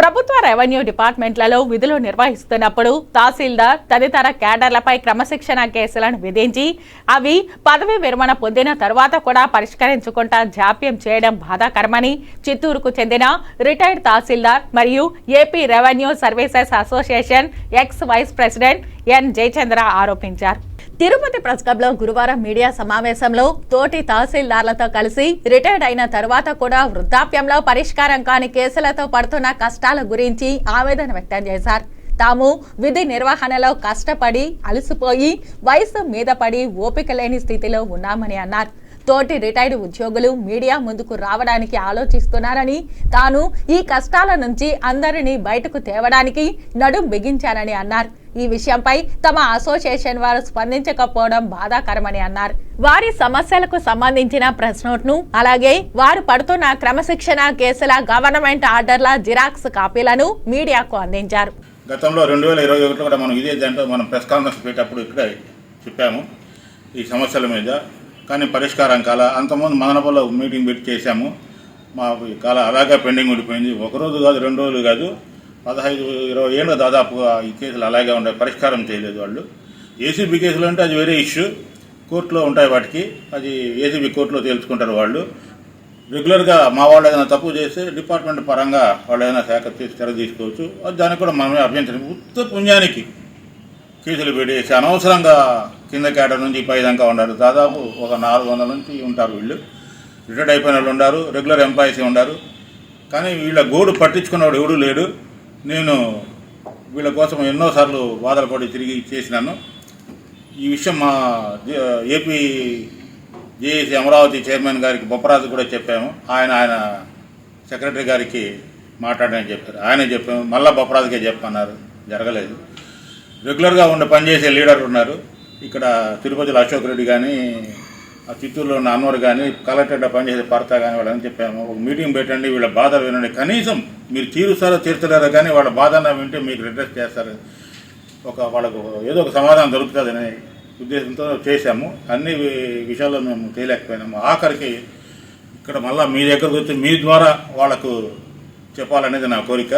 ప్రభుత్వ రెవెన్యూ డిపార్ట్మెంట్లలో విధులు నిర్వహిస్తున్నప్పుడు తహసీల్దార్ తదితర క్యాడర్లపై క్రమశిక్షణ కేసులను విధించి అవి పదవి విరమణ పొందిన తరువాత కూడా పరిష్కరించుకుంటా జాప్యం చేయడం బాధాకరమని చిత్తూరుకు చెందిన రిటైర్డ్ తహసీల్దార్ మరియు AP revenue services association ex vice president N Jayachandra ఆరోపించారు. తిరుపతి ప్రెస్ క్లబ్లో గురువారం మీడియా సమావేశంలో తోటి తహసీల్దార్లతో కలిసి రిటైర్డ్ అయిన తర్వాత కూడా వృద్ధాప్యంలో పరిష్కారం కాని కేసులతో పడుతున్న కష్టాల గురించి ఆవేదన వ్యక్తం చేశారు. తాము విధి నిర్వహణలో కష్టపడి అలసిపోయి వయసు మీద పడి ఓపిక లేని స్థితిలో ఉన్నామని అన్నారు. తోటి రిటైర్డ్ ఉద్యోగులు మీడియా ముందుకు రావడానికి ఆలోచిస్తున్నారని తాను ఈ కష్టాల నుంచి అందరినీ బయటకు తేవడానికి నడుం బిగించానని అన్నారు. ఈ విషయంపై తమ అసోసియేషన్ వారు స్పందించకపోవడం బాధాకరమని అన్నారు. వారి సమస్యలకు సంబంధించిన ప్రెస్ నోట్ను అలాగే వారు పడుతున్న క్రమశిక్షణ కేసుల గవర్నమెంట్ ఆర్డర్ల జిరాక్స్ కాపీలను మీడియాకు అందించారు. గతంలో రెండు వేల ఇరవై ఒకటిలో కూడా మనం ఇదే దాంట్లో మనం ప్రెస్ కాన్ఫరెన్స్ పెట్టేటప్పుడు ఇక్కడ చెప్పాము. ఈ సమస్యల మీద కానీ పరిష్కారం కాల అంతకుముందు మదనపల్లిలో మీటింగ్ పెట్టి చేశాము. మా కాల అలాగే పెండింగ్ ఉండిపోయింది. ఒక రోజు కాదు రెండు రోజులు కాదు. పదహైదు ఇరవై ఏళ్ళు దాదాపుగా ఈ కేసులు అలాగే ఉండే పరిష్కారం చేయలేదు వాళ్ళు. ఏసీబీ కేసులు అంటే అది వేరే ఇష్యూ. కోర్టులో ఉంటాయి వాటికి. అది ఏసీబీ కోర్టులో తేల్చుకుంటారు వాళ్ళు. రెగ్యులర్గా మా వాళ్ళు ఏదైనా తప్పు చేస్తే డిపార్ట్మెంట్ పరంగా వాళ్ళు ఏదైనా శాఖ తీసి తెర తీసుకోవచ్చు. అది దానికి కూడా మనమే అభ్యంతరం. ఉత్త పుణ్యానికి కేసులు పెట్టేసి అనవసరంగా కింద కేట నుంచి పై దాకా ఉన్నారు దాదాపు ఒక నాలుగు వందల నుంచి ఉంటారు వీళ్ళు. రిటైర్డ్ అయిపోయిన వాళ్ళు ఉన్నారు రెగ్యులర్ ఎంప్లాయీస్ ఉన్నారు కానీ వీళ్ళ గోడు పట్టించుకున్నవాడు ఎవడు లేడు. నేను వీళ్ళ కోసం ఎన్నోసార్లు బాధలు పడి తిరిగి చేసినాను. ఈ విషయం మా ఏపీ జేఏసీ అమరావతి చైర్మన్ గారికి బొప్పరాజు కూడా చెప్పాము. ఆయన ఆయన సెక్రటరీ గారికి మాట్లాడని చెప్పారు. ఆయన చెప్పాము. మళ్ళా బొప్పరాజుకే చెప్పన్నారు జరగలేదు. రెగ్యులర్గా ఉండి పనిచేసే లీడర్ ఉన్నారు. ఇక్కడ తిరుపతిలో అశోక్ రెడ్డి కానీ ఆ చిత్తూరులో ఉన్న అన్వర్ కానీ కలెక్టర్గా పనిచేసే పర్త కానీ వాళ్ళని చెప్పాము. ఒక మీటింగ్ పెట్టండి వీళ్ళ బాధలు వినండి. కనీసం మీరు తీరుస్తారో తీర్చలేరో కానీ వాళ్ళ బాధన వింటే మీకు రిడ్రెస్ చేస్తారు. ఒక వాళ్ళకు ఏదో ఒక సమాధానం దొరుకుతుందనే ఉద్దేశంతో చేశాము. అన్ని విషయాల్లో మేము చేయలేకపోయినాము ఆఖరికి ఇక్కడ మళ్ళీ మీ దగ్గరకు వచ్చి మీ ద్వారా వాళ్ళకు చెప్పాలనేది నా కోరిక.